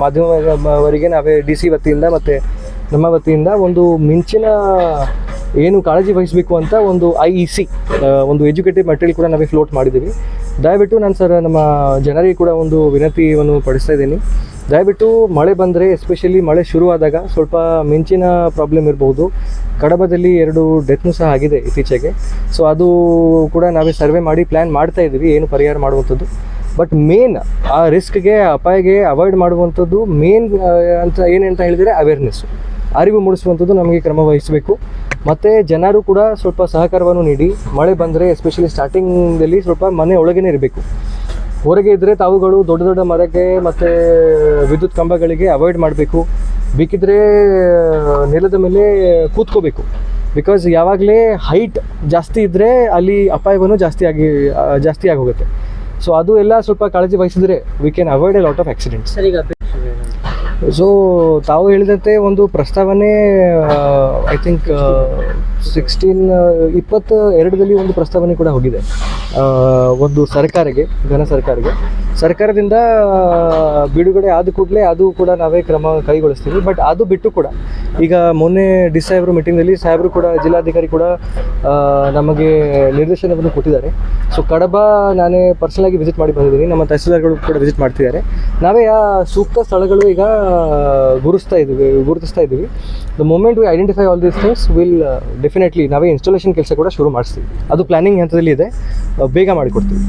ಮಾಧ್ಯಮವರಿಗೆ ನಾವೇ D C ವತಿಯಿಂದ ಮತ್ತು ನಮ್ಮ ವತಿಯಿಂದ ಒಂದು ಮಿಂಚಿನ ಏನು ಕಾಳಜಿ ವಹಿಸಬೇಕು ಅಂತ ಒಂದು ಐ ಇ ಸಿ ಒಂದು ಎಜುಕೇಟಿವ್ ಮೆಟೀರಿಯಲ್ ಕೂಡ ನಾವೇ ಫ್ಲೋಟ್ ಮಾಡಿದ್ದೀವಿ. ದಯವಿಟ್ಟು ನಾನು ಸರ್, ನಮ್ಮ ಜನರಿಗೆ ಕೂಡ ಒಂದು ವಿನಂತಿಯನ್ನು ಪಡಿಸ್ತಾ ಇದ್ದೀನಿ. ದಯವಿಟ್ಟು ಮಳೆ ಬಂದರೆ ಎಸ್ಪೆಷಲಿ ಮಳೆ ಶುರುವಾದಾಗ ಸ್ವಲ್ಪ ಮಿಂಚಿನ ಪ್ರಾಬ್ಲಮ್ ಇರಬಹುದು ಕಡಬದಲ್ಲಿ ಎರಡು ಡೆತ್ನು ಸಹ ಆಗಿದೆ ಇತ್ತೀಚೆಗೆ. ಸೊ ಅದು ಕೂಡ ನಾವೇ ಸರ್ವೆ ಮಾಡಿ ಪ್ಲ್ಯಾನ್ ಮಾಡ್ತಾ ಇದ್ದೀವಿ, ಏನು ಪರಿಹಾರ ಮಾಡುವಂಥದ್ದು. ಬಟ್ ಮೇನ್ ಆ ರಿಸ್ಕ್ಗೆ ಅಪಾಯಗೆ ಅವಾಯ್ಡ್ ಮಾಡುವಂಥದ್ದು ಮೇನ್ ಅಂತ ಏನಂತ ಹೇಳಿದರೆ ಅವೇರ್ನೆಸ್ಸು ಅರಿವು ಮೂಡಿಸುವಂಥದ್ದು ನಮಗೆ ಕ್ರಮ ವಹಿಸಬೇಕು. ಮತ್ತು ಜನರು ಕೂಡ ಸ್ವಲ್ಪ ಸಹಕಾರವನ್ನು ನೀಡಿ, ಮಳೆ ಬಂದರೆ ಎಸ್ಪೆಷಲಿ ಸ್ಟಾರ್ಟಿಂಗಲ್ಲಿ ಸ್ವಲ್ಪ ಮನೆ ಒಳಗೇ ಇರಬೇಕು. ಹೊರಗೆ ಇದ್ದರೆ ತಾವುಗಳು ದೊಡ್ಡ ದೊಡ್ಡ ಮರಕ್ಕೆ ಮತ್ತು ವಿದ್ಯುತ್ ಕಂಬಗಳಿಗೆ ಅವಾಯ್ಡ್ ಮಾಡಬೇಕು. ಬೇಕಿದ್ರೆ, ನೆಲದ ಮೇಲೆ ಕೂತ್ಕೋಬೇಕು. ಬಿಕಾಸ್ ಯಾವಾಗಲೇ ಹೈಟ್ ಜಾಸ್ತಿ ಇದ್ದರೆ ಅಲ್ಲಿ ಅಪಾಯವನ್ನು ಜಾಸ್ತಿ ಆಗಿ ಜಾಸ್ತಿ ಆಗಿ ಹೋಗುತ್ತೆ ಸೊ ಅದು ಎಲ್ಲ ಸ್ವಲ್ಪ ಕಾಳಜಿ ವಹಿಸಿದ್ರೆ we can avoid a lot of accidents so ತಾವು ಹೇಳಿದಂತೆ ಒಂದು ಪ್ರಸ್ತಾವನೆ ಐ ಥಿಂಕ್ ಸಿಕ್ಸ್ಟೀನ್ ಇಪ್ಪತ್ತ ಎರಡರಲ್ಲಿ ಒಂದು ಪ್ರಸ್ತಾವನೆ ಕೂಡ ಹೋಗಿದೆ. ಒಂದು ಸರ್ಕಾರಕ್ಕೆ ಘನ ಸರ್ಕಾರಕ್ಕೆ ಸರ್ಕಾರದಿಂದ ಬಿಡುಗಡೆ ಆದ ಕೂಡಲೇ ಅದು ಕೂಡ ನಾವೇ ಕ್ರಮ ಕೈಗೊಳಿಸ್ತೀವಿ. ಬಟ್ ಅದು ಬಿಟ್ಟು ಕೂಡ, ಈಗ ಮೊನ್ನೆ ಡಿ ಸಾಹೇಬ್ರು ಮೀಟಿಂಗಲ್ಲಿ ಸಾಹೇಬರು ಕೂಡ, ಜಿಲ್ಲಾಧಿಕಾರಿ ಕೂಡ ನಮಗೆ ನಿರ್ದೇಶನವನ್ನು ಕೊಟ್ಟಿದ್ದಾರೆ. ಸೊ ಕಡಬ ನಾನೇ ಪರ್ಸನಲಾಗಿ ವಿಸಿಟ್ ಮಾಡಿ ಬಂದಿದ್ದೀನಿ. ನಮ್ಮ ತಹಸೀಲ್ದಾರ್ಗಳು ಕೂಡ ವಿಸಿಟ್ ಮಾಡ್ತಿದ್ದಾರೆ. ನಾವೇ ಆ ಸೂಕ್ತ ಸ್ಥಳಗಳು ಈಗ ಗುರುಸ್ತಾ ಇದ್ದೀವಿ ಗುರುತಿಸ್ತಾ ಇದ್ದೀವಿ the moment we identify all these things will definitely ನಾವೇ ಇನ್ಸ್ಟಾಲೇಷನ್ ಕೆಲಸ ಕೂಡ ಶುರು ಮಾಡಿಸ್ತೀವಿ. ಅದು ಪ್ಲಾನಿಂಗ್ ಹಂತದಲ್ಲಿ ಇದೆ. ಬೇಗ ಮಾಡಿಕೊಡ್ತೀವಿ.